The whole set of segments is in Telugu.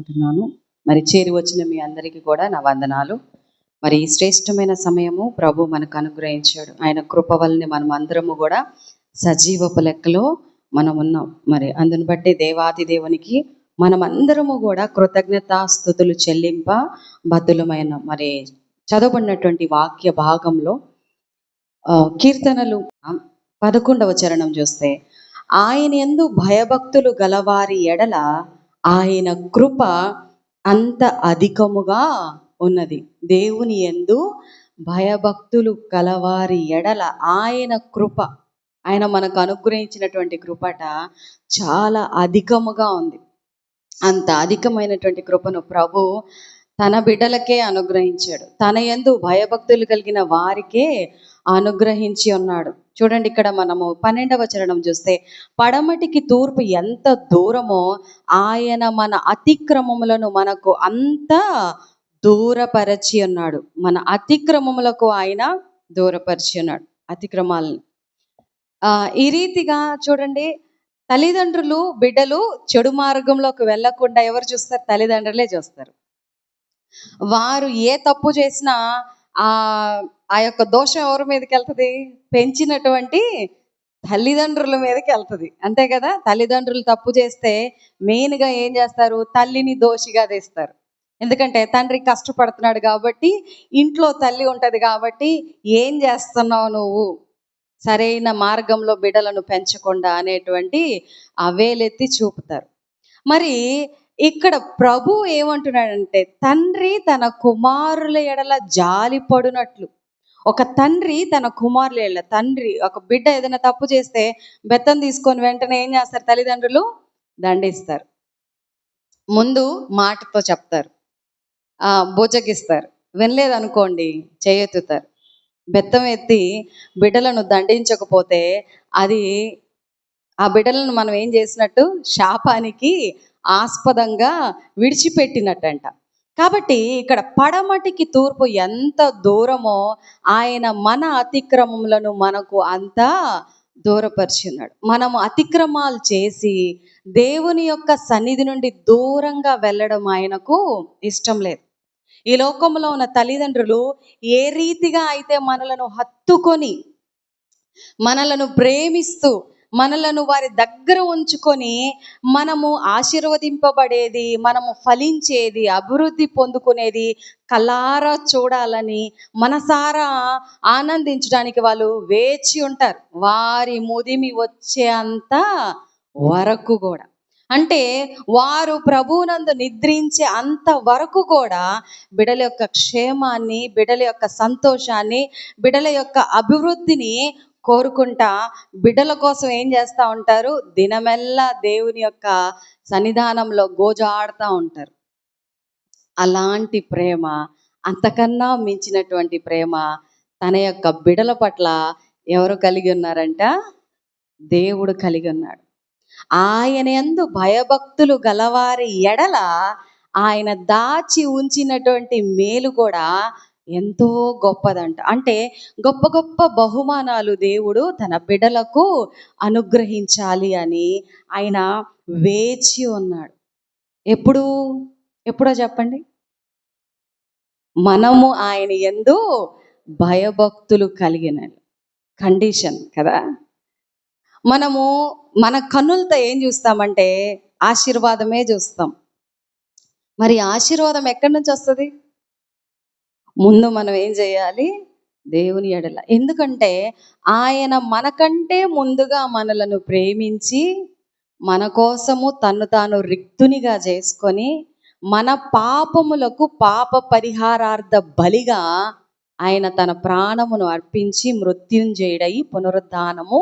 అనుకుంటున్నాను మరి చేరి వచ్చిన మీ అందరికీ కూడా నా వందనాలు. మరి ఈ శ్రేష్టమైన సమయము ప్రభు మనకు అనుగ్రహించాడు. ఆయన కృప వల్లనే మనం అందరము కూడా సజీవపు లెక్కలో మనం ఉన్నాం. మరి అందుని బట్టి దేవాది దేవునికి మనం అందరము కూడా కృతజ్ఞత స్థుతులు చెల్లింప బద్దులమైన మరి చదవబడినటువంటి వాక్య భాగంలో ఆ, కీర్తనలు పదకొండవ చరణం చూస్తే ఆయన ఎందు భయభక్తులు గలవారి ఎడల ఆయన కృప అంత అధికముగా ఉన్నది. దేవుని ఎందు భయభక్తులు కలవారి ఎడల ఆయన కృప ఆయన మనకు అనుగ్రహించినటువంటి కృపట చాలా అధికముగా ఉంది. అంత అధికమైనటువంటి కృపను ప్రభు తన బిడ్డలకే అనుగ్రహించాడు. తన యందు భయభక్తులు కలిగిన వారికే అనుగ్రహించి ఉన్నాడు. చూడండి ఇక్కడ మనము పన్నెండవ చరణం చూస్తే పడమటికి తూర్పు ఎంత దూరమో ఆయన మన అతిక్రమములను మనకు అంత దూరపరచి ఉన్నాడు. మన అతిక్రమములకు ఆయన దూరపరిచి ఉన్నాడు. అతిక్రమాలను. ఈ రీతిగా చూడండి తల్లిదండ్రులు బిడ్డలు చెడు మార్గంలోకి వెళ్ళకుండా ఎవరు చూస్తారు? తల్లిదండ్రులే చూస్తారు. వారు ఏ తప్పు చేసినా ఆ యొక్క దోషం ఎవరి మీదకి వెళ్తుంది పెంచినటువంటి తల్లిదండ్రుల మీదకి వెళ్తుంది అంతే కదా? తల్లిదండ్రులు తప్పు చేస్తే మెయిన్గా ఏం చేస్తారు? తల్లిని దోషిగా తీస్తారు. ఎందుకంటే తండ్రి కష్టపడుతున్నాడు కాబట్టి ఇంట్లో తల్లి ఉంటుంది కాబట్టి ఏం చేస్తున్నావు నువ్వు? సరైన మార్గంలో బిడ్డలను పెంచకుండా అనేటువంటి అవేలెత్తి చూపుతారు. మరి ఇక్కడ ప్రభు ఏమంటున్నాడంటే తండ్రి తన కుమారుల ఎడల జాలి పడునట్లు. ఒక తండ్రి తన కుమారుల ఎడల తండ్రి ఒక బిడ్డ ఏదైనా తప్పు చేస్తే బెత్తం తీసుకొని వెంటనే ఏం చేస్తారు? తల్లిదండ్రులు దండిస్తారు. ముందు మాటతో చెప్తారు. ఆ బుజ్జగిస్తారు వినలేదనుకోండి చేయెత్తుతారు బెత్తం ఎత్తి బిడ్డలను దండించకపోతే అది ఆ బిడ్డలను మనం ఏం చేసినట్టు? శాపానికి ఆస్పదంగా విడిచిపెట్టినట్టంట. కాబట్టి ఇక్కడ పడమటికి తూర్పు ఎంత దూరమో ఆయన మన అతిక్రమములను మనకు అంతా దూరపరిచినాడు. మనము అతిక్రమాలు చేసి దేవుని యొక్క సన్నిధి నుండి దూరంగా వెళ్ళడం ఆయనకు ఇష్టం లేదు. ఈ లోకంలో ఉన్న తల్లిదండ్రులు ఏ రీతిగా అయితే మనలను హత్తుకొని మనలను ప్రేమిస్తూ మనలను వారి దగ్గర ఉంచుకొని మనము ఆశీర్వదింపబడేది మనము ఫలించేది అభివృద్ధి పొందుకునేది కలారా చూడాలని మనసారా ఆనందించడానికి వాళ్ళు వేచి ఉంటారు. వారి ముదిమి వచ్చే అంత వరకు కూడా. అంటే వారు ప్రభువునందు నిద్రించే అంత వరకు కూడా బిడల యొక్క క్షేమాన్ని బిడల యొక్క సంతోషాన్ని బిడల యొక్క అభివృద్ధిని కోరుకుంటా బిడ్డల కోసం ఏం చేస్తూ ఉంటారు? దినమెల్లా దేవుని యొక్క సన్నిధానంలో గోజాడుతూ ఉంటారు. అలాంటి ప్రేమ అంతకన్నా మించినటువంటి ప్రేమ తన యొక్క బిడల పట్ల ఎవరు కలిగి ఉన్నారంట? దేవుడు కలిగి ఉన్నాడు. ఆయన ఎందు భయభక్తులు గలవారి ఎడల ఆయన దాచి ఉంచినటువంటి మేలు కూడా ఎంతో గొప్పదంట. అంటే గొప్ప గొప్ప బహుమానాలు దేవుడు తన బిడలకు అనుగ్రహించాలి అని ఆయన వేచి ఉన్నాడు. ఎప్పుడు? ఎప్పుడో చెప్పండి. మనము ఆయన ఎందు భయభక్తులు కలిగిన కండిషన్ కదా? మనము మన కన్నులతో ఏం చూస్తామంటే ఆశీర్వాదమే చూస్తాం. మరి ఆశీర్వాదం ఎక్కడి నుంచి వస్తుంది? ముందు మనం ఏం చేయాలి? దేవుని ఎడల. ఎందుకంటే ఆయన మనకంటే ముందుగా మనలను ప్రేమించి మన కోసము తను తాను రిక్తునిగా చేసుకొని మన పాపములకు పాప పరిహారార్థ బలిగా ఆయన తన ప్రాణమును అర్పించి మృత్యుంజయుడై పునరుద్ధానము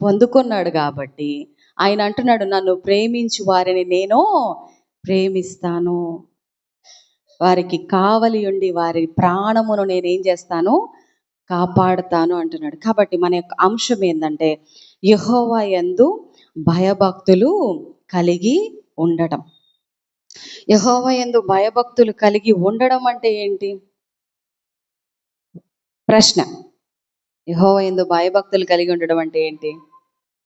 పొందుకున్నాడు కాబట్టి. ఆయన అంటున్నాడు నన్ను ప్రేమించు వారిని నేను ప్రేమిస్తాను. వారికి కావలి ఉండి వారి ప్రాణమును నేనేం చేస్తాను? కాపాడుతాను అంటున్నాడు. కాబట్టి మన యొక్క అంశం ఏంటంటే యహోవా యందు భయభక్తులు కలిగి ఉండటం. యహోవా ఎందు భయభక్తులు కలిగి ఉండడం అంటే ఏంటి? ప్రశ్న. యహోవా ఎందు భయభక్తులు కలిగి ఉండడం అంటే ఏంటి?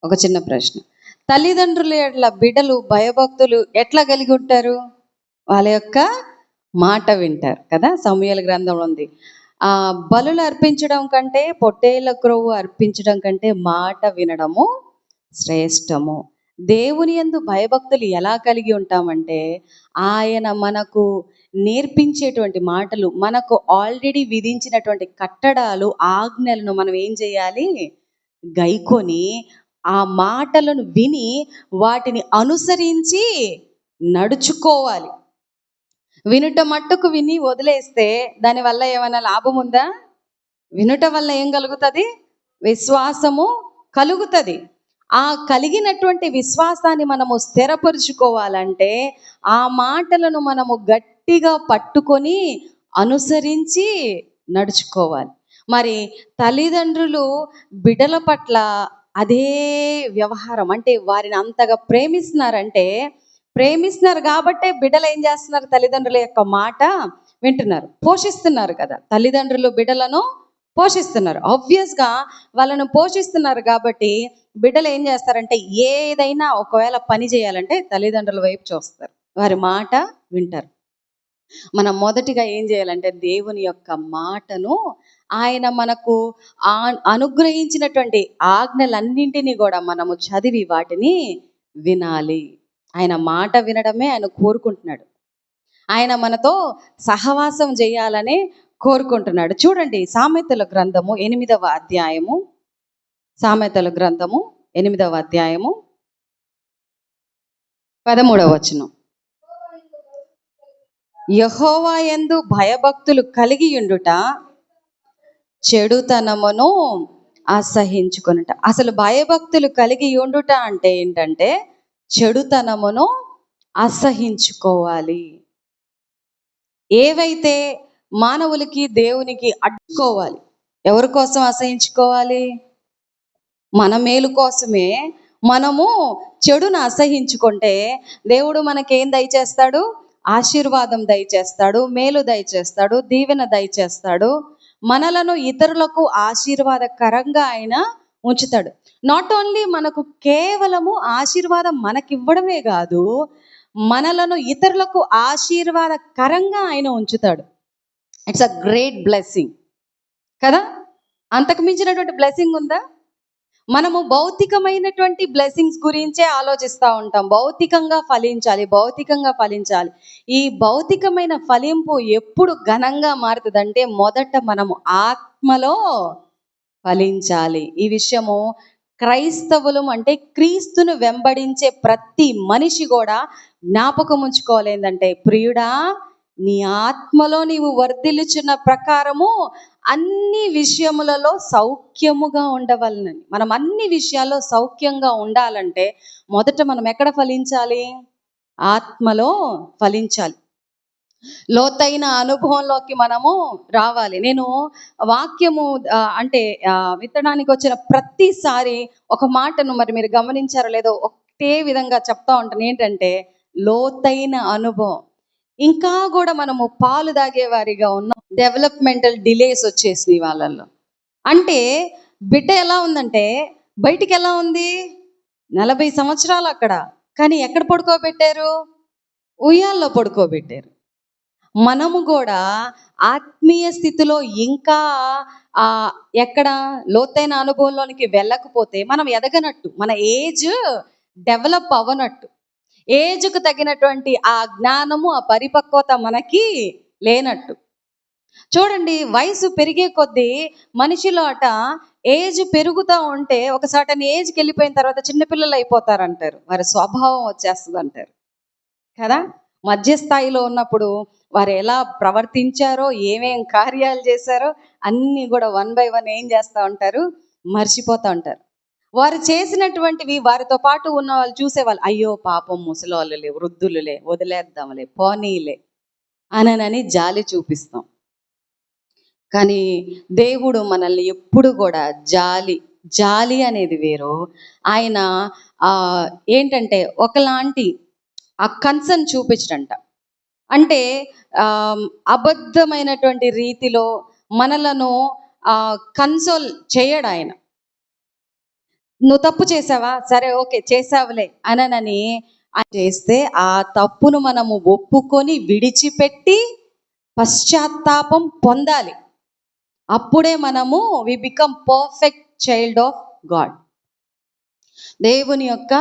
ఒక చిన్న ప్రశ్న. తల్లిదండ్రులు ఎట్లా బిడ్డలు భయభక్తులు ఎట్లా కలిగి ఉంటారు? వాళ్ళ యొక్క మాట వింటారు కదా? సమయాల గ్రంథంలో ఉంది. ఆ బలులు అర్పించడం కంటే పొట్టేళ్ళ క్రొవ్వు అర్పించడం కంటే మాట వినడము శ్రేష్టము. దేవుని యందు భయభక్తులు ఎలా కలిగి ఉంటామంటే ఆయన మనకు నేర్పించేటువంటి మాటలు మనకు ఆల్రెడీ విధించినటువంటి కట్టడాలు ఆజ్ఞలను మనం ఏం చేయాలి? గైకొని ఆ మాటలను విని వాటిని అనుసరించి నడుచుకోవాలి. వినుట మట్టుకు విని వదిలేస్తే దానివల్ల ఏమైనా లాభం ఉందా? వినుట వల్ల ఏం కలుగుతుంది? విశ్వాసము కలుగుతుంది. ఆ కలిగినటువంటి విశ్వాసాన్ని మనము స్థిరపరుచుకోవాలంటే ఆ మాటలను మనము గట్టిగా పట్టుకొని అనుసరించి నడుచుకోవాలి. మరి తల్లిదండ్రులు బిడ్డల పట్ల అదే వ్యవహారం అంటే వారిని అంతగా ప్రేమిస్తున్నారంటే ప్రేమిస్తున్నారు కాబట్టే బిడ్డలు ఏం చేస్తున్నారు? తల్లిదండ్రుల యొక్క మాట వింటున్నారు. పోషిస్తున్నారు కదా. తల్లిదండ్రులు బిడ్డలను పోషిస్తున్నారు. ఆబ్వియస్గా వాళ్ళను పోషిస్తున్నారు కాబట్టి బిడ్డలు ఏం చేస్తారంటే ఏదైనా ఒకవేళ పని చేయాలంటే తల్లిదండ్రుల వైపు చూస్తారు. వారి మాట వింటారు. మనం మొదటిగా ఏం చేయాలంటే దేవుని యొక్క మాటను ఆయన మనకు ఆ- అనుగ్రహించినటువంటి ఆజ్ఞలన్నింటినీ కూడా మనము చదివి వాటిని వినాలి. ఆయన మాట వినడమే ఆయన కోరుకుంటున్నాడు. ఆయన మనతో సహవాసం చేయాలని కోరుకుంటున్నాడు. చూడండి సామెతల గ్రంథము ఎనిమిదవ అధ్యాయము. సామెతల గ్రంథము ఎనిమిదవ అధ్యాయము పదమూడవ వచనం. యహోవా ఎందు భయభక్తులు కలిగి ఉండుట చెడుతనమును అసహించుకునుట. అసలు భయభక్తులు కలిగి ఉండుట అంటే ఏంటంటే చెడుతనమును అసహించుకోవాలి. ఏవైతే మానవులకి దేవునికి అడ్డుకోవాలి ఎవరి కోసం అసహించుకోవాలి? మన మేలు కోసమే మనము చెడును అసహించుకుంటే దేవుడు మనకేం దయచేస్తాడు? ఆశీర్వాదం దయచేస్తాడు మేలు దయచేస్తాడు దీవెన దయచేస్తాడు. మనలను ఇతరులకు ఆశీర్వాదకరంగా ఆయన ఉంచుతాడు. నాట్ ఓన్లీ మనకు కేవలము ఆశీర్వాదం మనకివ్వడమే కాదు మనలను ఇతరులకు ఆశీర్వాదకరంగా ఆయన ఉంచుతాడు. ఇట్స్ అ గ్రేట్ బ్లెస్సింగ్ కదా? అంతకు మించినటువంటి బ్లెస్సింగ్ ఉందా? మనము భౌతికమైనటువంటి బ్లెస్సింగ్స్ గురించే ఆలోచిస్తూ ఉంటాం. భౌతికంగా ఫలించాలి భౌతికంగా ఫలించాలి. ఈ భౌతికమైన ఫలింపు ఎప్పుడు ఘనంగా మారుతుందంటే మొదట మనము ఆత్మలో ఫలించాలి. ఈ విషయము క్రైస్తవులం అంటే క్రీస్తును వెంబడించే ప్రతి మనిషి కూడా జ్ఞాపకం ఉంచుకోవాలి. ఏంటంటే ప్రియుడా నీ ఆత్మలో నీవు వర్ధిల్లుచున్న ప్రకారము అన్ని విషయములలో సౌఖ్యముగా ఉండవలనని మనం అన్ని విషయాల్లో సౌఖ్యంగా ఉండాలంటే మొదట మనం ఎక్కడ ఫలించాలి? ఆత్మలో ఫలించాలి. లోతైన అనుభవంలోకి మనము రావాలి. నేను వాక్యము అంటే విత్తడానికి వచ్చిన ప్రతిసారి ఒక మాటను మరి మీరు గమనించారో లేదో ఒకటే విధంగా చెప్తా ఉంటాను. ఏంటంటే లోతైన అనుభవం. ఇంకా కూడా మనము పాలు తాగేవారిగా ఉన్నాం డెవలప్మెంటల్ డిలేస్ వచ్చేసినాయి వాళ్ళల్లో. అంటే బిడ్డ ఎలా ఉందంటే బయటికి ఎలా ఉంది? నలభై సంవత్సరాలు అక్కడ. కానీ ఎక్కడ పడుకోబెట్టారు? ఉయ్యాల్లో పడుకోబెట్టారు. మనము కూడా ఆత్మీయ స్థితిలో ఇంకా ఆ ఎక్కడ లోతైన అనుభవంలోనికి వెళ్ళకపోతే మనం ఎదగనట్టు మన ఏజ్ డెవలప్ అవ్వనట్టు ఏజ్కు తగినటువంటి ఆ జ్ఞానము ఆ పరిపక్వత మనకి లేనట్టు. చూడండి వయసు పెరిగే కొద్దీ మనిషిలో అట ఏజ్ పెరుగుతూ ఉంటే ఒక సర్టన్ ఏజ్కి వెళ్ళిపోయిన తర్వాత చిన్నపిల్లలు అయిపోతారు అంటారు వారి స్వభావం వచ్చేస్తుంది అంటారు కదా? మధ్య స్థాయిలో ఉన్నప్పుడు వారు ఎలా ప్రవర్తించారో ఏమేం కార్యాలు చేశారో అన్నీ కూడా వన్ బై వన్ ఏం చేస్తూ ఉంటారు మర్చిపోతూ ఉంటారు. వారు చేసినటువంటివి వారితో పాటు ఉన్న వాళ్ళు చూసేవాళ్ళు అయ్యో పాపం ముసలోళ్ళులే వృద్ధులులే వదిలేద్దాంలే పోనీలే అనని జాలి చూపిస్తాం. కానీ దేవుడు మనల్ని ఎప్పుడు కూడా జాలి జాలి అనేది వేరు. ఆయన ఆ ఏంటంటే ఒకలాంటి ఆ కన్సర్న్ చూపించడంట. అంటే అబద్ధమైనటువంటి రీతిలో మనలను కన్సోల్ చేయడు ఆయన. నువ్వు తప్పు చేసావా? సరే ఓకే చేసావులే అననని చేస్తే ఆ తప్పును మనము ఒప్పుకొని విడిచిపెట్టి పశ్చాత్తాపం పొందాలి. అప్పుడే మనము we become perfect child of God దేవుని యొక్క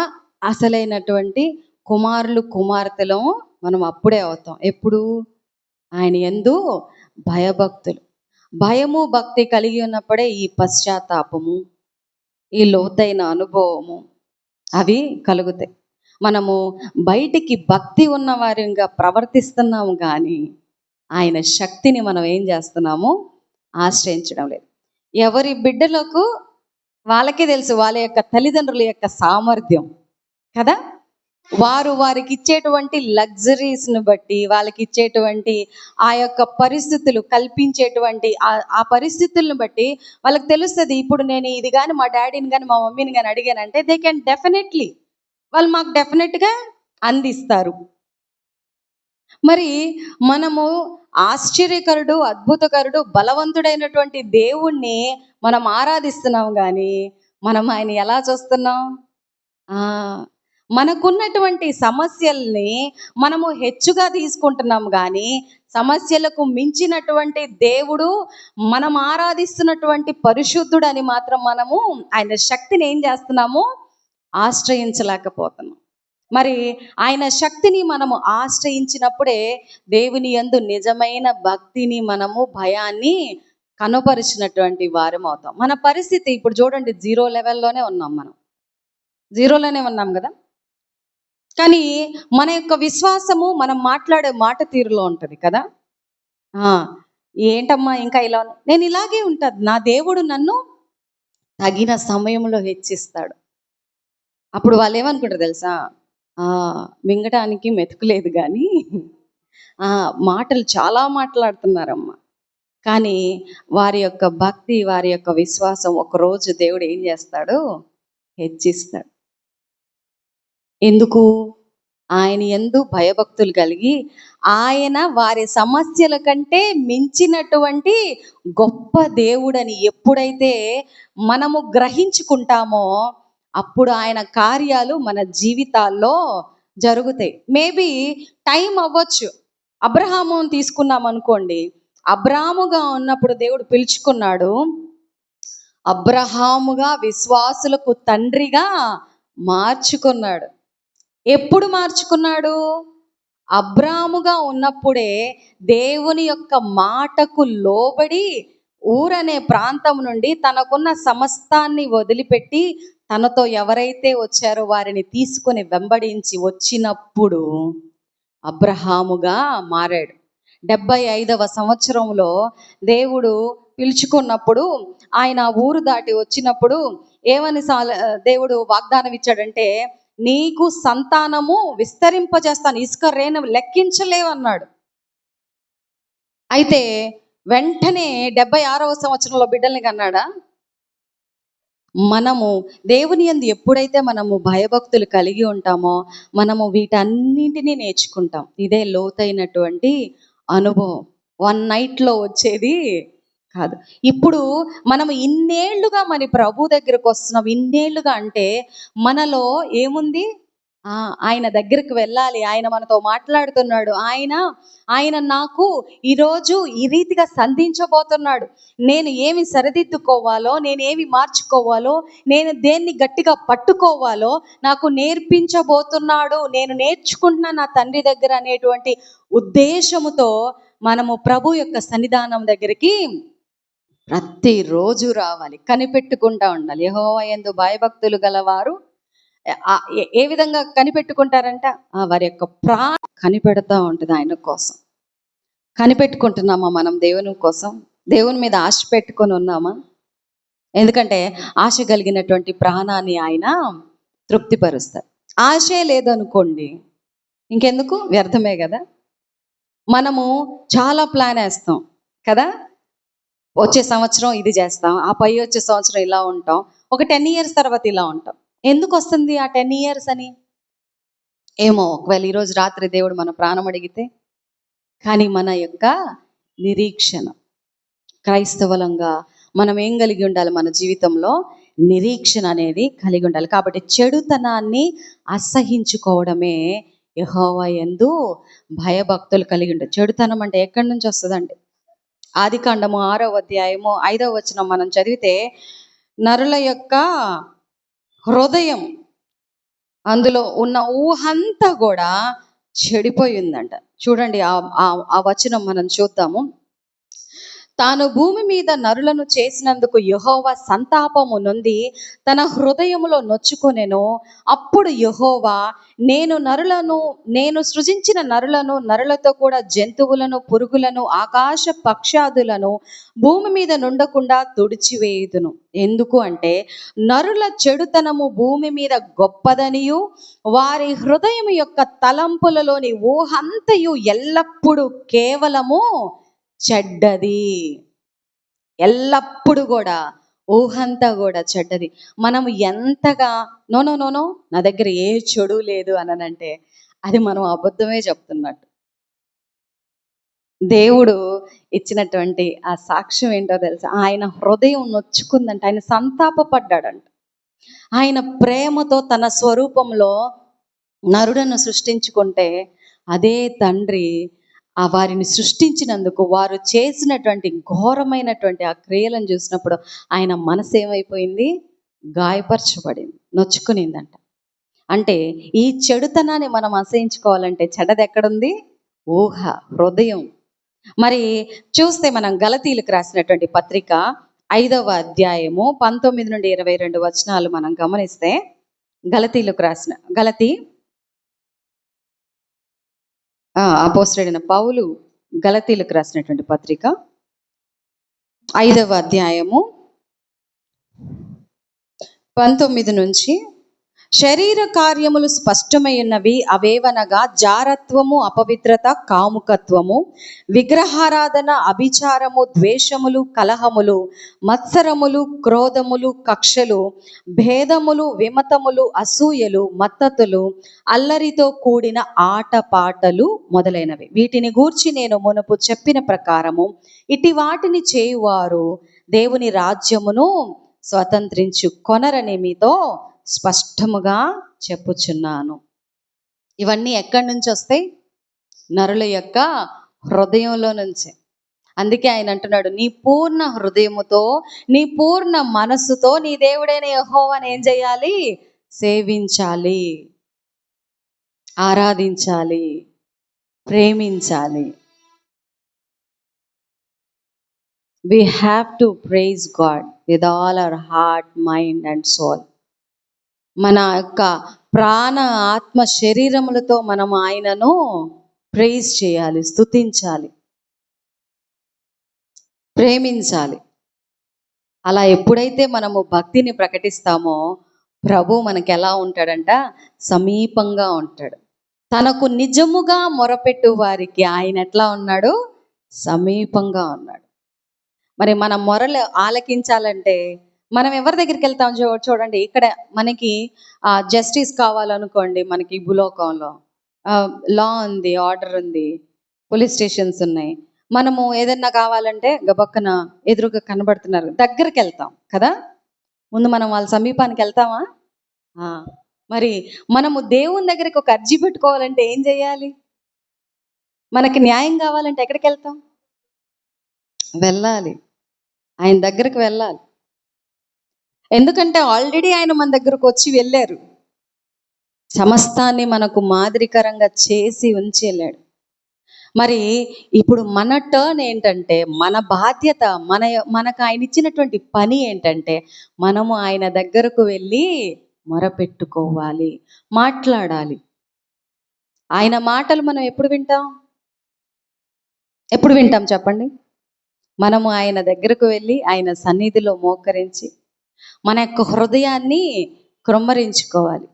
అసలైనటువంటి కుమారులు కుమార్తెలము మనం అప్పుడే అవుతాం. ఎప్పుడు? ఆయన ఎందు భయభక్తులు. భయము భక్తి కలిగి ఉన్నప్పుడే ఈ పశ్చాత్తాపము ఈ లోతైన అనుభవము అవి కలుగుతాయి. మనము బయటికి భక్తి ఉన్నవారిగా ప్రవర్తిస్తున్నాము కానీ ఆయన శక్తిని మనం ఏం చేస్తున్నాము ఆశ్రయించడం లేదు. ఎవరి బిడ్డలకు వాళ్ళకే తెలుసు వాళ్ళ యొక్క తల్లిదండ్రుల యొక్క సామర్థ్యం కదా? వారు వారికి ఇచ్చేటువంటి లగ్జరీస్ను బట్టి వాళ్ళకి ఇచ్చేటువంటి ఆ యొక్క పరిస్థితులు కల్పించేటువంటి ఆ- పరిస్థితులను బట్టి వాళ్ళకి తెలుస్తుంది ఇప్పుడు నేను ఇది కానీ మా డాడీని కానీ మా మమ్మీని కానీ అడిగానంటే దే కెన్ డెఫినెట్లీ వాళ్ళు మాకు డెఫినెట్గా అందిస్తారు. మరి మనము ఆశ్చర్యకరుడు అద్భుతకరుడు బలవంతుడైనటువంటి దేవుణ్ణి మనం ఆరాధిస్తున్నాం కానీ మనం ఆయన ఎలా చూస్తున్నాం? మనకున్నటువంటి సమస్యల్ని మనము హెచ్చుగా తీసుకుంటున్నాం కానీ సమస్యలకు మించినటువంటి దేవుడు మనం ఆరాధిస్తున్నటువంటి పరిశుద్ధుడు అని మాత్రం మనము ఆయన శక్తిని ఏం చేస్తున్నాము? ఆశ్రయించలేకపోతున్నాం. మరి ఆయన శక్తిని మనము ఆశ్రయించినప్పుడే దేవుని యందు నిజమైన భక్తిని మనము భయాన్ని కనపరిచినటువంటి వారం అవుతాం. మన పరిస్థితి ఇప్పుడు చూడండి జీరో లెవెల్లోనే ఉన్నాం మనం. జీరోలోనే ఉన్నాం కదా? కానీ మన యొక్క విశ్వాసము మనం మాట్లాడే మాట తీరులో ఉంటుంది కదా? ఆ, ఏంటమ్మా ఇంకా ఇలా నేను ఇలాగే ఉంటుంది నా దేవుడు నన్ను తగిన సమయంలో హెచ్చిస్తాడు. అప్పుడు వాళ్ళు ఏమనుకుంటారు తెలుసా? ఆ, మింగటానికి మెతుకులేదు కానీ ఆ, మాటలు చాలా మాట్లాడుతున్నారమ్మా. కానీ వారి యొక్క భక్తి వారి యొక్క విశ్వాసం ఒక రోజు దేవుడు ఏం చేస్తాడు? హెచ్చిస్తాడు. ఎందుకు? ఆయన ఎందు భయభక్తులు కలిగి ఆయన వారి సమస్యల కంటే మించినటువంటి గొప్ప దేవుడని ఎప్పుడైతే మనము గ్రహించుకుంటామో అప్పుడు ఆయన కార్యాలు మన జీవితాల్లో జరుగుతాయి. మేబీ టైం అవ్వచ్చు. అబ్రహాము తీసుకున్నాం అనుకోండి. అబ్రాముగా ఉన్నప్పుడు దేవుడు పిలుచుకున్నాడు అబ్రహాముగా విశ్వాసులకు తండ్రిగా మార్చుకున్నాడు. ఎప్పుడు మార్చుకున్నాడు? అబ్రాముగా ఉన్నప్పుడే దేవుని యొక్క మాటకు లోబడి ఊరనే ప్రాంతం నుండి తనకున్న సమస్తాన్ని వదిలిపెట్టి తనతో ఎవరైతే వచ్చారో వారిని తీసుకొని వెంబడించి వచ్చినప్పుడు అబ్రహాముగా మారాడు. డెబ్బై ఐదవ సంవత్సరంలో దేవుడు పిలుచుకున్నప్పుడు ఆయన ఊరు దాటి వచ్చినప్పుడు ఏమని సాల దేవుడు వాగ్దానం ఇచ్చాడంటే నీకు సంతానము విస్తరింపజేస్తాను. ఇసుక రేణు లెక్కించలేవన్నాడు. అయితే వెంటనే డెబ్బై ఆరవ సంవత్సరంలో బిడ్డల్ని కన్నాడా? మనము దేవుని యందు ఎప్పుడైతే మనము భయభక్తులు కలిగి ఉంటామో మనము వీటన్నింటినీ నేర్చుకుంటాం. ఇదే లోతైనటువంటి అనుభవం. వన్ నైట్లో వచ్చేది కాదు. ఇప్పుడు మనం ఇన్నేళ్ళుగా మన ప్రభు దగ్గరకు వస్తున్నాం. ఇన్నేళ్ళుగా అంటే మనలో ఏముంది? ఆ, ఆయన దగ్గరికి వెళ్ళాలి. ఆయన మనతో మాట్లాడుతున్నాడు. ఆయన ఆయన నాకు ఈరోజు ఈ రీతిగా సంధించబోతున్నాడు. నేను ఏమి సరిదిద్దుకోవాలో నేను ఏమి మార్చుకోవాలో నేను దేన్ని గట్టిగా పట్టుకోవాలో నాకు నేర్పించబోతున్నాడు. నేను నేర్చుకుంటున్నా నా తండ్రి దగ్గర అనేటువంటి ఉద్దేశముతో మనము ప్రభు యొక్క సన్నిధానం దగ్గరికి ప్రతిరోజు రావాలి కనిపెట్టుకుంటా ఉండాలి. యెహోవా యందు భయభక్తులు గలవారు ఏ- ఏ విధంగా కనిపెట్టుకుంటారంట? ఆ వారి యొక్క ప్రా కనిపెడతా ఉంటుంది ఆయన కోసం. కనిపెట్టుకుంటున్నామా మనం దేవుని కోసం? దేవుని మీద ఆశ పెట్టుకొని ఉన్నామా? ఎందుకంటే ఆశ కలిగినటువంటి ప్రాణాన్ని ఆయన తృప్తిపరుస్తారు. ఆశే లేదనుకోండి ఇంకెందుకు? వ్యర్థమే కదా. మనము చాలా ప్లాన్ వేస్తాం కదా? వచ్చే సంవత్సరం ఇది చేస్తాం ఆ పై వచ్చే సంవత్సరం ఇలా ఉంటాం. ఒక టెన్ ఇయర్స్ తర్వాత ఇలా ఉంటాం. ఎందుకు వస్తుంది ఆ టెన్ ఇయర్స్ అని? ఏమో ఒకవేళ ఈరోజు రాత్రి దేవుడు మన ప్రాణం అడిగితే కానీ మన యొక్క నిరీక్షణ క్రైస్తవలంగా మనం ఏం కలిగి ఉండాలి? మన జీవితంలో నిరీక్షణ అనేది కలిగి ఉండాలి. కాబట్టి చెడుతనాన్ని అసహించుకోవడమే యహోవా ఎందు భయభక్తులు కలిగి ఉండాలి చెడుతనం అంటే ఎక్కడి నుంచి వస్తుందండి? ఆది కాండము ఆరో అధ్యాయము ఐదవ వచనం మనం చదివితే నరుల యొక్క హృదయం అందులో ఉన్న ఊహంతా కూడా చెడిపోయిందంట. చూడండి ఆ- ఆ వచనం మనం చూద్దాము. తాను భూమి మీద నరులను చేసినందుకు యహోవ సంతాపము నొంది తన హృదయములో నొచ్చుకొనెను. అప్పుడు యహోవా నేను నరులను నేను సృజించిన నరులను నరులతో కూడా జంతువులను పురుగులను ఆకాశ పక్షాదులను భూమి మీద నుండకుండా తుడిచివేయుదును. ఎందుకు అంటే నరుల చెడుతనము భూమి మీద గొప్పదనియు వారి హృదయం యొక్క తలంపులలోని ఊహంతయు ఎల్లప్పుడూ కేవలము చెడ్డది. ఎల్లప్పుడూ కూడా ఊహంతా కూడా చెడ్డది. మనం ఎంతగా నో నో నో నో నా దగ్గర ఏ చెడు లేదు అననంటే అది మనం అబద్ధమే చెప్తున్నట్టు. దేవుడు ఇచ్చినటువంటి ఆ సాక్ష్యం ఏంటో తెలుసా? ఆయన హృదయం నొచ్చుకుందంట ఆయన సంతాపపడ్డాడంట. ఆయన ప్రేమతో తన స్వరూపంలో నరుడను సృష్టించుకుంటే అదే తండ్రి ఆ వారిని సృష్టించినందుకు వారు చేసినటువంటి ఘోరమైనటువంటి ఆ క్రియలను చూసినప్పుడు ఆయన మనసు ఏమైపోయింది? గాయపరచబడింది నొచ్చుకునిందంట. అంటే ఈ చెడుతనాన్ని మనం అసహించుకోవాలంటే చెడ్డది ఎక్కడుంది? ఊహ హృదయం. మరి చూస్తే మనం గలతీలకు రాసినటువంటి పత్రిక ఐదవ అధ్యాయము పంతొమ్మిది నుండి ఇరవై రెండు వచనాలు మనం గమనిస్తే గలతీలకు రాసిన గలతీ అపోస్టైన పౌలు గలతీలకు రాసినటువంటి పత్రిక. ఐదవ అధ్యాయము పంతొమ్మిది నుంచి శరీర కార్యములు స్పష్టమైనవి అవేవనగా జారత్వము అపవిత్రత కాముకత్వము విగ్రహారాధన అభిచారము ద్వేషములు కలహములు మత్సరములు క్రోధములు కక్షలు భేదములు విమతములు అసూయలు మత్తతులు అల్లరితో కూడిన ఆటపాటలు మొదలైనవి. వీటిని గూర్చి నేను మునుపు చెప్పిన ప్రకారము ఇటు వాటిని చేయువారు దేవుని రాజ్యమును స్వతంత్రించు కొనరని మీతో స్పష్టముగా చెప్పుచున్నాను. ఇవన్నీ ఎక్కడి నుంచి వస్తాయి? నరుల యొక్క హృదయంలో నుంచి. అందుకే ఆయన అంటున్నాడు నీ పూర్ణ హృదయముతో నీ పూర్ణ మనస్సుతో నీ దేవుడైన యహోవాని ఏం చేయాలి? సేవించాలి. ఆరాధించాలి. ప్రేమించాలి. We have to praise God with all our heart mind and soul మన యొక్క ప్రాణ ఆత్మ శరీరములతో మనం ఆయనను ప్రేజ్ చేయాలి స్తుతించాలి ప్రేమించాలి. అలా ఎప్పుడైతే మనము భక్తిని ప్రకటిస్తామో ప్రభు మనకి ఎలా ఉంటాడంట? సమీపంగా ఉంటాడు. తనకు నిజముగా మొరపెట్టు వారికి ఆయన ఎట్లా ఉన్నాడు? సమీపంగా ఉన్నాడు. మరి మన మొరలు ఆలకించాలంటే మనం ఎవరి దగ్గరికి వెళ్తాం చూ చూడండి ఇక్కడ మనకి జస్టిస్ కావాలనుకోండి మనకి భూలోకంలో. లా ఉంది ఆర్డర్ ఉంది పోలీస్ స్టేషన్స్ ఉన్నాయి. మనము ఏదన్నా కావాలంటే గబక్కన ఎదురుగా కనబడుతున్నారు దగ్గరికి వెళ్తాం కదా? ముందు మనం వాళ్ళ సమీపానికి వెళ్తామా? మరి మనము దేవుని దగ్గరికి ఒక అర్జీ పెట్టుకోవాలంటే ఏం చేయాలి? మనకి న్యాయం కావాలంటే ఎక్కడికి వెళ్తాం? వెళ్ళాలి. ఆయన దగ్గరికి వెళ్ళాలి. ఎందుకంటే ఆల్రెడీ ఆయన మన దగ్గరకు వచ్చి వెళ్ళారు. సమస్తాన్ని మనకు మాదిరికరంగా చేసి ఉంచి వెళ్ళాడు. మరి ఇప్పుడు మన టర్న్ ఏంటంటే మన బాధ్యత మన మనకు ఆయన ఇచ్చినటువంటి పని ఏంటంటే మనము ఆయన దగ్గరకు వెళ్ళి మొరపెట్టుకోవాలి మాట్లాడాలి. ఆయన మాటలు మనం ఎప్పుడు వింటాం? ఎప్పుడు వింటాం చెప్పండి? మనము ఆయన దగ్గరకు వెళ్ళి ఆయన సన్నిధిలో మోకరించి మన యొక్క హృదయాన్ని కృమ్మరించుకోవాలి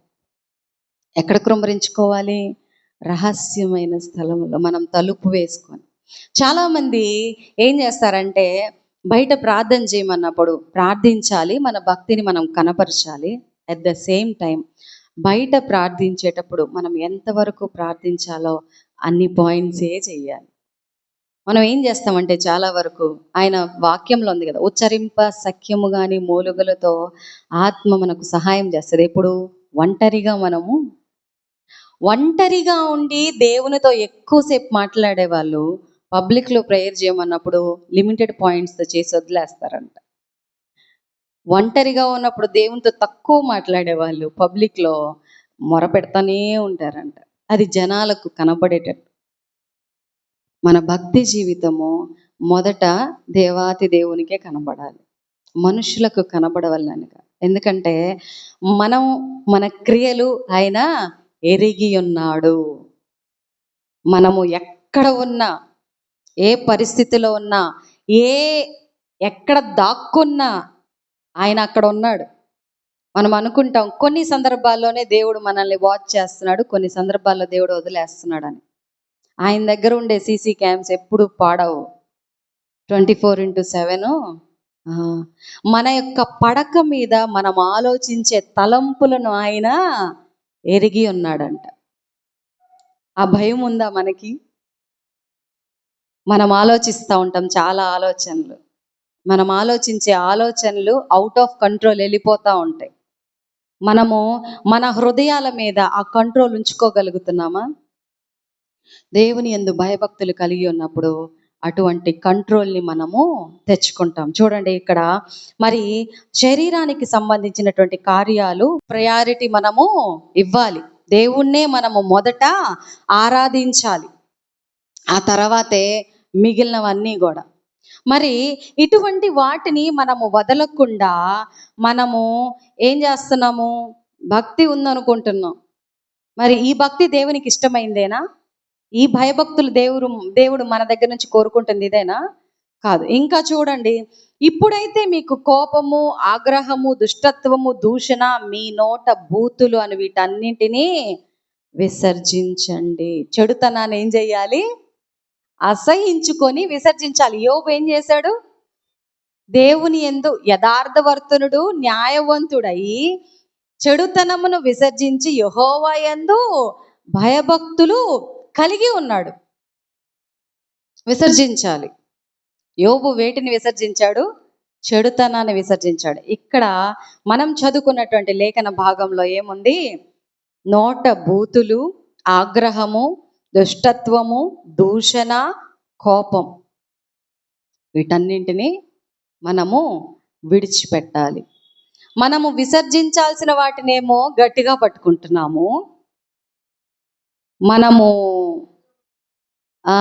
ఎక్కడ కృమ్మరించుకోవాలి రహస్యమైన స్థలంలో మనం తలుపు వేసుకొని. చాలామంది ఏం చేస్తారంటే బయట ప్రార్థన చేయమన్నప్పుడు ప్రార్థించాలి మన భక్తిని మనం కనపరచాలి. అట్ ద సేమ్ టైం బయట ప్రార్థించేటప్పుడు మనం ఎంతవరకు ప్రార్థించాలో అన్ని పాయింట్సే చేయాలి. మనం ఏం చేస్తామంటే చాలా వరకు ఆయన వాక్యంలో ఉంది కదా ఉచ్చరింప సఖ్యము కానీ మూలుగులతో ఆత్మ మనకు సహాయం చేస్తుంది. ఎప్పుడు? ఒంటరిగా మనము ఒంటరిగా ఉండి దేవునితో ఎక్కువసేపు మాట్లాడే వాళ్ళు పబ్లిక్లో ప్రేయర్ చేయమన్నప్పుడు లిమిటెడ్ పాయింట్స్తో చేసి వదిలేస్తారంట. ఒంటరిగా ఉన్నప్పుడు దేవునితో తక్కువ మాట్లాడే వాళ్ళు పబ్లిక్లో మొరపెడతానే ఉంటారంట. అది జనాలకు కనపడేటట్టు. మన భక్తి జీవితము మొదట దేవాతి దేవునికే కనబడాలి. మనుషులకు కనబడవలనక ఎందుకంటే మనం మన క్రియలు ఆయన ఎరిగి ఉన్నాడు. మనము ఎక్కడ ఉన్నా ఏ పరిస్థితిలో ఉన్నా ఏ ఎక్కడ దాక్కున్నా ఆయన అక్కడ ఉన్నాడు. మనం అనుకుంటాం కొన్ని సందర్భాల్లోనే దేవుడు మనల్ని వాచ్ చేస్తున్నాడు కొన్ని సందర్భాల్లో దేవుడు వదిలేస్తున్నాడు అని ఆయన దగ్గర ఉండే సీసీ క్యామ్స్ ఎప్పుడు పాడవు. Twenty four into seven. మన యొక్క పడక మీద మనం ఆలోచించే తలంపులను ఆయన ఎరిగి ఉన్నాడంట. ఆ భయం ఉందా మనకి? మనం ఆలోచిస్తూ ఉంటాం చాలా ఆలోచనలు. మనం ఆలోచించే ఆలోచనలు అవుట్ ఆఫ్ కంట్రోల్ వెళ్ళిపోతూ ఉంటాయి. మనము మన హృదయాల మీద ఆ కంట్రోల్ ఉంచుకోగలుగుతున్నామా? దేవుని ఎందు భయభక్తులు కలిగి ఉన్నప్పుడు అటువంటి కంట్రోల్ని మనము తెచ్చుకుంటాం. చూడండి ఇక్కడ మరి శరీరానికి సంబంధించినటువంటి కార్యాలు ప్రయారిటీ మనము ఇవ్వాలి. దేవుణ్ణే మనము మొదట ఆరాధించాలి. ఆ తర్వాతే మిగిలినవన్నీ కూడా. మరి ఇటువంటి వాటిని మనము వదలకుండా మనము ఏం చేస్తున్నాము? భక్తి ఉందనుకుంటున్నాం. మరి ఈ భక్తి దేవునికి ఇష్టమైందేనా? ఈ భయభక్తులు దేవుడు దేవుడు మన దగ్గర నుంచి కోరుకుంటుంది ఇదేనా? కాదు. ఇంకా చూడండి ఇప్పుడైతే మీకు కోపము ఆగ్రహము దుష్టత్వము దూషణ మీ నోట బూతులు అని వీటన్నింటినీ విసర్జించండి. చెడుతనాన్ని ఏం చేయాలి? అసహించుకొని విసర్జించాలి. యోబు ఏం చేశాడు? దేవుని ఎందు యథార్థవర్తనుడు న్యాయవంతుడై చెడుతనమును విసర్జించి యహోవా యందు భయభక్తులు కలిగి ఉన్నాడు. విసర్జించాలి. యోబు వేటిని విసర్జించాడు? చెడుతనాన్ని విసర్జించాడు. ఇక్కడ మనం చదువుకున్నటువంటి లేఖన భాగంలో ఏముంది? నోట బూతులు ఆగ్రహము దుష్టత్వము దూషణ కోపం. వీటన్నింటినీ మనము విడిచిపెట్టాలి. మనము విసర్జించాల్సిన వాటినేమో గట్టిగా పట్టుకుంటున్నాము. మనము ఆ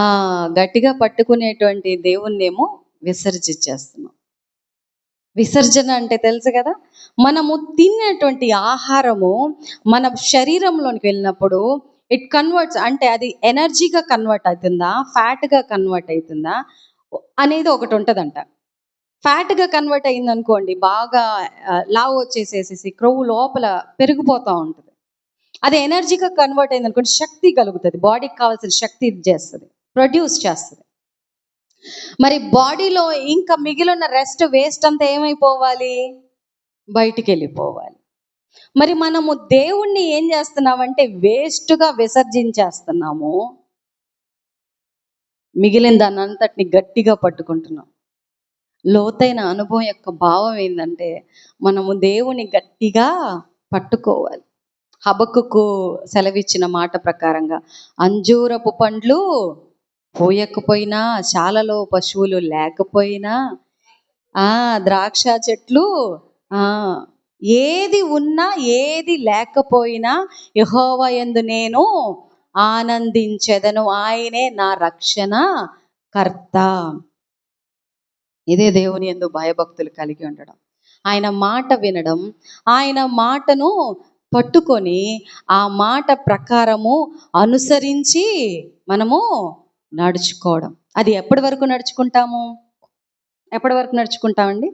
గట్టిగా పట్టుకునేటువంటి దేవుణ్ణేమో విసర్జించేస్తున్నాం. విసర్జన అంటే తెలుసు కదా? మనము తినేటువంటి ఆహారము మన శరీరంలోనికి వెళ్ళినప్పుడు ఇట్ కన్వర్ట్స్ అంటే అది ఎనర్జీగా కన్వర్ట్ అవుతుందా? ఫ్యాట్గా కన్వర్ట్ అవుతుందా? అనేది ఒకటి ఉంటుందంట. ఫ్యాట్గా కన్వర్ట్ అయిందనుకోండి బాగా లావు వచ్చేసేసి క్రొవ్వు లోపల పెరిగిపోతూ ఉంటుంది. అది ఎనర్జీగా కన్వర్ట్ అయింది అనుకోండి శక్తి కలుగుతుంది. బాడీకి కావాల్సిన శక్తి ఇది చేస్తుంది ప్రొడ్యూస్ చేస్తుంది. మరి బాడీలో ఇంకా మిగిలిన రెస్ట్ వేస్ట్ అంతా ఏమైపోవాలి? బయటికి వెళ్ళిపోవాలి మరి మనము దేవుణ్ణి ఏం చేస్తున్నామంటే వేస్ట్గా విసర్జించేస్తున్నాము. మిగిలిన దాని అంతటిని గట్టిగా పట్టుకుంటున్నాం. లోతైన అనుభవం యొక్క భావం ఏంటంటే మనము దేవుని గట్టిగా పట్టుకోవాలి. హబక్కుకు సెలవిచ్చిన మాట ప్రకారంగా అంజూరపు పండ్లు పోయకపోయినా శాలలో పశువులు లేకపోయినా ఆ ద్రాక్ష చెట్లు ఆ ఏది ఉన్నా ఏది లేకపోయినా యెహోవా ఎందు నేను ఆనందించెదను. ఆయనే నా రక్షణ కర్త. ఇదే దేవుని ఎందు భయభక్తులు కలిగి ఉండడం. ఆయన మాట వినడం ఆయన మాటను పట్టుకొని ఆ మాట ప్రకారము అనుసరించి మనము నడుచుకోవడం. అది ఎప్పటి వరకు నడుచుకుంటాము? ఎప్పటి వరకు నడుచుకుంటామండి?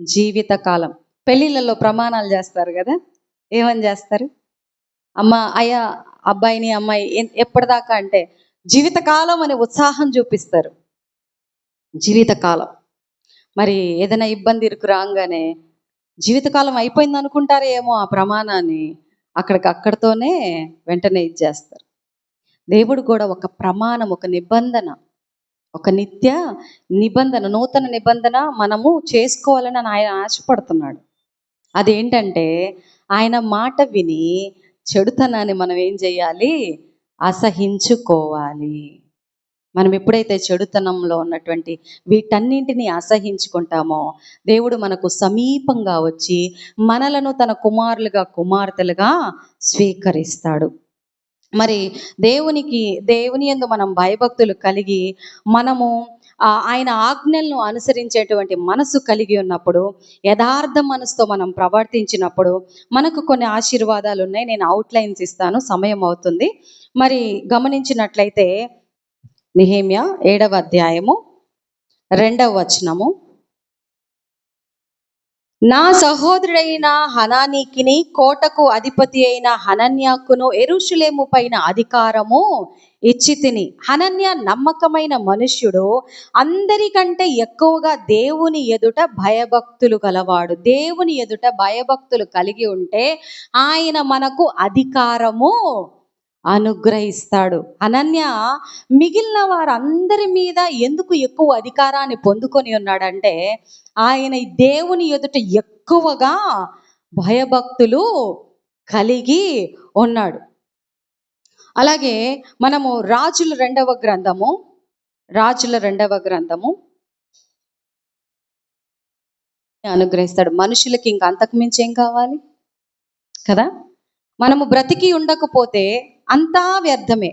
జీవితకాలం పెళ్ళిళ్ళలో ప్రమాణాలు చేస్తారు కదా? ఏమని చేస్తారు? అమ్మ అయ్యా అబ్బాయిని అమ్మాయి ఎప్పటిదాకా అంటే జీవితకాలం అనే ఉత్సాహం చూపిస్తారు. జీవితకాలం మరి ఏదైనా ఇబ్బంది ఇరుకు రాగానే జీవితకాలం అయిపోయింది అనుకుంటారేమో ఆ ప్రమాణాన్ని అక్కడికి అక్కడితోనే వెంటనే ఇచ్చేస్తారు. దేవుడు కూడా ఒక ప్రమాణం ఒక నిబంధన ఒక నిత్య నిబంధన నూతన నిబంధన మనము చేసుకోవాలని ఆయన ఆశపడుతున్నాడు. అదేంటంటే ఆయన మాట విని చెడుతనాన్ని మనం ఏం చేయాలి? అసహించుకోవాలి. మనం ఎప్పుడైతే చెడుతనంలో ఉన్నటువంటి వీటన్నింటినీ అసహించుకుంటామో దేవుడు మనకు సమీపంగా వచ్చి మనలను తన కుమారులుగా కుమార్తెలుగా స్వీకరిస్తాడు. మరి దేవునికి దేవుని యందు మనం భయభక్తులు కలిగి మనము ఆయన ఆజ్ఞలను అనుసరించేటువంటి మనసు కలిగి ఉన్నప్పుడు యథార్థ మనసుతో మనం ప్రవర్తించినప్పుడు మనకు కొన్ని ఆశీర్వాదాలు ఉన్నాయి. నేను అవుట్లైన్స్ ఇస్తాను సమయం అవుతుంది. మరి గమనించినట్లయితే నిహేమ్య ఏడవ అధ్యాయము రెండవ వచనము. నా సహోదరుడైన హనానీకిని కోటకు అధిపతి అయిన హనన్యాకును ఎరుషులేము పైన అధికారము ఇచ్చి తిని హనన్య నమ్మకమైన మనుష్యుడు అందరికంటే ఎక్కువగా దేవుని ఎదుట భయభక్తులు గలవాడు. దేవుని ఎదుట భయభక్తులు కలిగి ఉంటే ఆయన మనకు అధికారము అనుగ్రహిస్తాడు. అనన్య మిగిలిన వారందరి మీద ఎందుకు ఎక్కువ అధికారాన్ని పొందుకొని ఉన్నాడంటే ఆయన ఈ దేవుని ఎదుట ఎక్కువగా భయభక్తులు కలిగి ఉన్నాడు. అలాగే మనము రాజుల రెండవ గ్రంథము రాజుల రెండవ గ్రంథము అనుగ్రహిస్తాడు. మనుషులకి ఇంకా అంతకు మించి ఏం కావాలి? కదా? మనము బ్రతికి ఉండకపోతే అంతా వ్యర్థమే.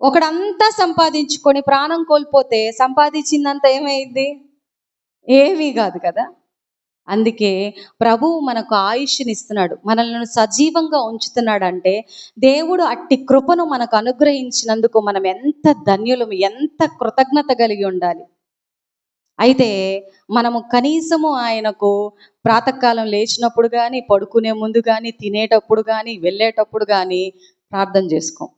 ఒకడంతా సంపాదించుకొని ప్రాణం కోల్పోతే సంపాదించిందంతా ఏమైంది? ఏమీ కాదు కదా? అందుకే ప్రభువు మనకు ఆయుష్ని ఇస్తున్నాడు మనల్ని సజీవంగా ఉంచుతున్నాడు అంటే దేవుడు అట్టి కృపను మనకు అనుగ్రహించినందుకు మనం ఎంత ధన్యులం ఎంత కృతజ్ఞత కలిగి ఉండాలి. అయితే మనము కనీసము ఆయనకు ప్రాతకాలం లేచినప్పుడు కానీ పడుకునే ముందు కానీ తినేటప్పుడు కానీ వెళ్ళేటప్పుడు కానీ ప్రార్థన చేసుకో.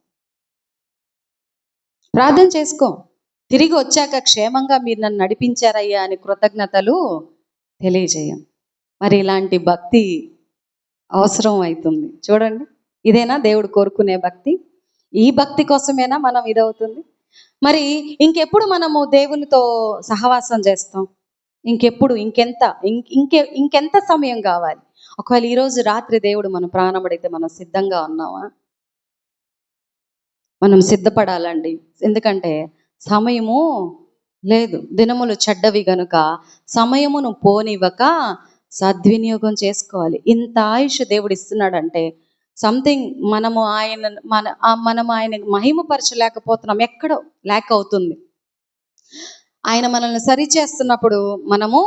ప్రార్థన చేసుకో. తిరిగి వచ్చాక క్షేమంగా మీరు నన్ను నడిపించారయ్యా అని కృతజ్ఞతలు తెలియజేయం. మరి ఇలాంటి భక్తి అవసరం అవుతుంది చూడండి ఇదేనా దేవుడు కోరుకునే భక్తి? ఈ భక్తి కోసమేనా మనం ఇదవుతుంది? మరి ఇంకెప్పుడు మనము దేవునితో సహవాసం చేస్తాం? ఇంకెప్పుడు ఇంకెంత ఇం- ఇంకె ఇంకెంత సమయం కావాలి? ఒకవేళ ఈరోజు రాత్రి దేవుడు మన ప్రాణపడితే మనం సిద్ధంగా ఉన్నామా? మనం సిద్ధపడాలండి. ఎందుకంటే సమయము లేదు. దినములు చెడ్డవి గనుక సమయమును పోనివ్వక సద్వినియోగం చేసుకోవాలి. ఇంత ఆయుష్ దేవుడు ఇస్తున్నాడంటే సంథింగ్ మనము ఆయన మన మనం ఆయన మహిమపరచలేకపోతున్నాం. ఎక్కడో ల్యాక్ అవుతుంది. ఆయన మనల్ని సరి చేస్తున్నప్పుడు మనము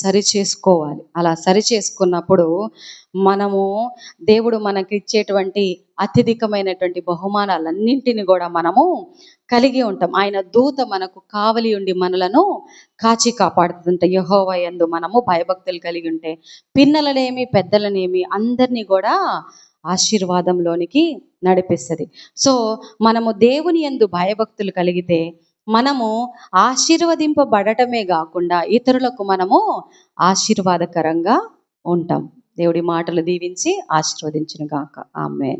సరి చేసుకోవాలి. అలా సరి చేసుకున్నప్పుడు మనము దేవుడు మనకి ఇచ్చేటువంటి అత్యధికమైనటువంటి బహుమానాలన్నింటిని కూడా మనము కలిగి ఉంటాం. ఆయన దూత మనకు కావలి ఉండి మనలను కాచి కాపాడుతుంట యహోవ యందు మనము భయభక్తులు కలిగి ఉంటే పిన్నలనేమి పెద్దలనేమి అందరినీ కూడా ఆశీర్వాదంలోనికి నడిపిస్తుంది. సో మనము దేవుని యందు భయభక్తులు కలిగితే మనము ఆశీర్వదింపబడటమే కాకుండా ఇతరులకు మనము ఆశీర్వాదకరంగా ఉంటాం. దేవుడి మాటలు దీవించి ఆశీర్వదించిన గాక ఆమె